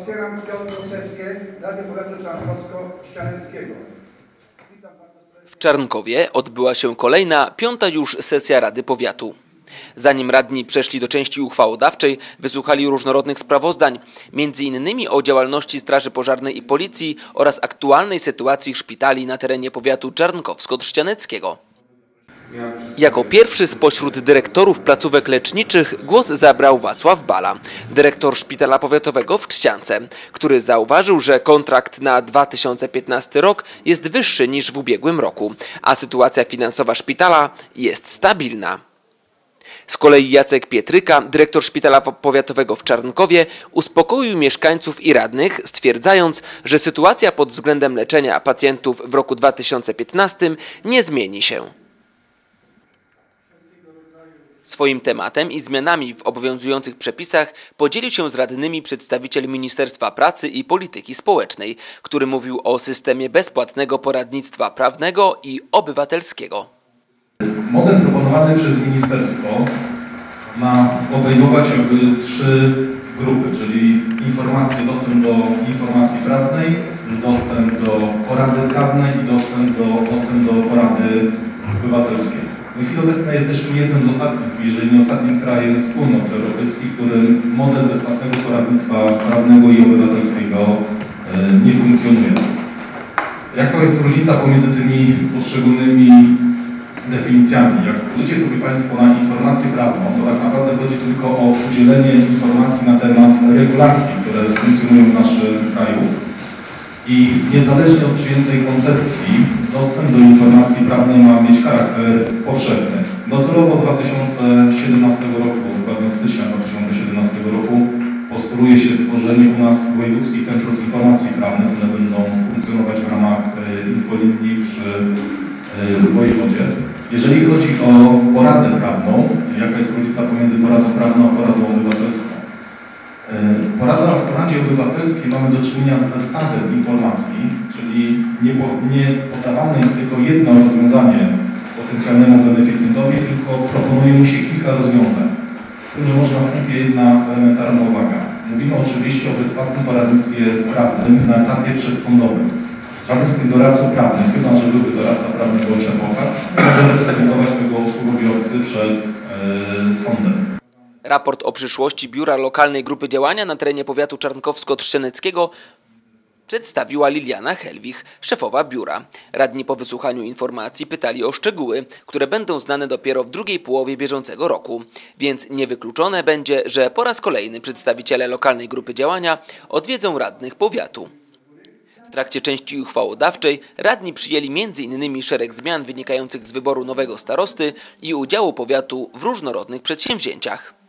Otwieram piątą sesję Rady Powiatu Czarnkowsko-Ścianickiego. W Czarnkowie odbyła się kolejna, piąta już sesja Rady Powiatu. Zanim radni przeszli do części uchwałodawczej, wysłuchali różnorodnych sprawozdań, innymi o działalności Straży Pożarnej i Policji oraz aktualnej sytuacji szpitali na terenie powiatu czarnkowsko-trzcianeckiego. Jako pierwszy spośród dyrektorów placówek leczniczych głos zabrał Wacław Bala, dyrektor szpitala powiatowego w Trzciance, który zauważył, że kontrakt na 2015 rok jest wyższy niż w ubiegłym roku, a sytuacja finansowa szpitala jest stabilna. Z kolei Jacek Pietryka, dyrektor szpitala powiatowego w Czarnkowie, uspokoił mieszkańców i radnych, stwierdzając, że sytuacja pod względem leczenia pacjentów w roku 2015 nie zmieni się. Swoim tematem i zmianami w obowiązujących przepisach podzielił się z radnymi przedstawiciel Ministerstwa Pracy i Polityki Społecznej, który mówił o systemie bezpłatnego poradnictwa prawnego i obywatelskiego. Model proponowany przez ministerstwo ma obejmować jakby trzy grupy, czyli informacje, dostęp do informacji prawnej, dostęp do porady prawnej i dostęp W chwili obecnej jesteśmy jednym z ostatnich, jeżeli nie ostatnim krajem wspólnot europejskich, w którym model bezpłatnego poradnictwa prawnego i obywatelskiego e, nie funkcjonuje. Jaka jest różnica pomiędzy tymi poszczególnymi definicjami? Jak spojrzycie sobie Państwo na informację prawną, to tak naprawdę chodzi tylko o udzielenie informacji na temat regulacji, które funkcjonują w naszym kraju. I niezależnie od przyjętej koncepcji, dostęp do informacji prawnej ma mieć charakter powszechny. Docelowo od 2017 roku, dokładnie stycznia 2017 roku, postuluje się stworzenie u nas wojewódzkich centrów informacji prawnej, które będą funkcjonować w ramach e, infolinii przy e, wojewodzie. Jeżeli chodzi o poradę prawną, jaka jest różnica pomiędzy poradą prawną a poradą obywatelską? E, Poradzie obywatelskiej mamy do czynienia z zestawem informacji, czyli nie, nie podawane jest tylko jedno rozwiązanie potencjalnemu beneficjentowi, tylko proponuje mu się kilka rozwiązań. Tu że może na wstępie jedna elementarna uwaga. Mówimy oczywiście o bezpłatnym poradnictwie prawnym na etapie przedsądowym. Żaden z tych doradców prawnych, chyba że byłby doradca prawny bądź adwokat, może reprezentować tego usługobiorcy przed e, sądem. Raport o przyszłości Biura Lokalnej Grupy Działania na terenie powiatu czarnkowsko-trzcianeckiego przedstawiła Liliana Helwich, szefowa biura. Radni po wysłuchaniu informacji pytali o szczegóły, które będą znane dopiero w drugiej połowie bieżącego roku, więc niewykluczone będzie, że po raz kolejny przedstawiciele lokalnej grupy działania odwiedzą radnych powiatu. W trakcie części uchwałodawczej radni przyjęli m.in. szereg zmian wynikających z wyboru nowego starosty i udziału powiatu w różnorodnych przedsięwzięciach.